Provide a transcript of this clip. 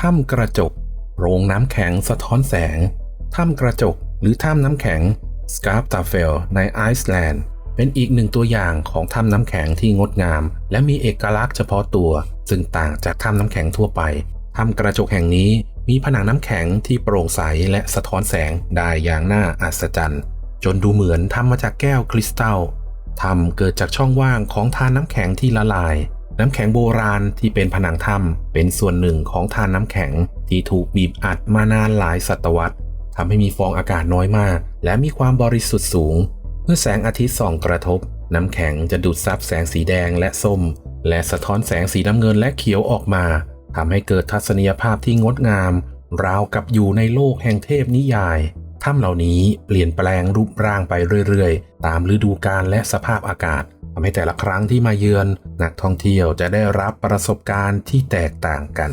ถ้ำกระจก โรงน้ำแข็งสะท้อนแสง ถ้ำกระจก หรือถ้ำน้ำแข็งสกา t ตาเฟลในไอซ์แลนด์ เป็นอีกหนึ่งตัวอย่างของถ้ำน้ำแข็งที่งดงาม และมีเอกลักษณ์เฉพาะตัว ซึ่งต่างจากถ้ำน้ำแข็งทั่วไป ถ้ำกระจกแห่งนี้มีผนังน้ำแข็งที่โปร่งใสและสะท้อนแสงได้อย่างน่าอัศจรรย์ จนดูเหมือนทำมาจากแก้วคริสตัลถ้ำเกิดจากช่องว่างของทานน้ำแข็งที่ละลาย น้ำแข็งโบราณที่เป็นผนังถ้ำเป็นส่วนหนึ่งของทานน้ำแข็งที่ถูกบีบอัดมานานหลายศตวรรษทำให้มีฟองอากาศน้อยมาก และมีความบริสุทธิ์สูง เมื่อแสงอาทิตย์ส่องกระทบ น้ำแข็งจะดูดซับแสงสีแดงและส้ม และสะท้อนแสงสีน้ำเงินและเขียวออกมาทำให้เกิดทัศนียภาพที่งดงาม ราวกับอยู่ในโลกแห่งเทพนิยายถ้ำเหล่านี้เปลี่ยนแปลงรูปร่างไปเรื่อยๆ ตามฤดูกาลและสภาพอากาศ ทำให้แต่ละครั้งที่มาเยือน นักท่องเที่ยวจะได้รับประสบการณ์ที่แตกต่างกัน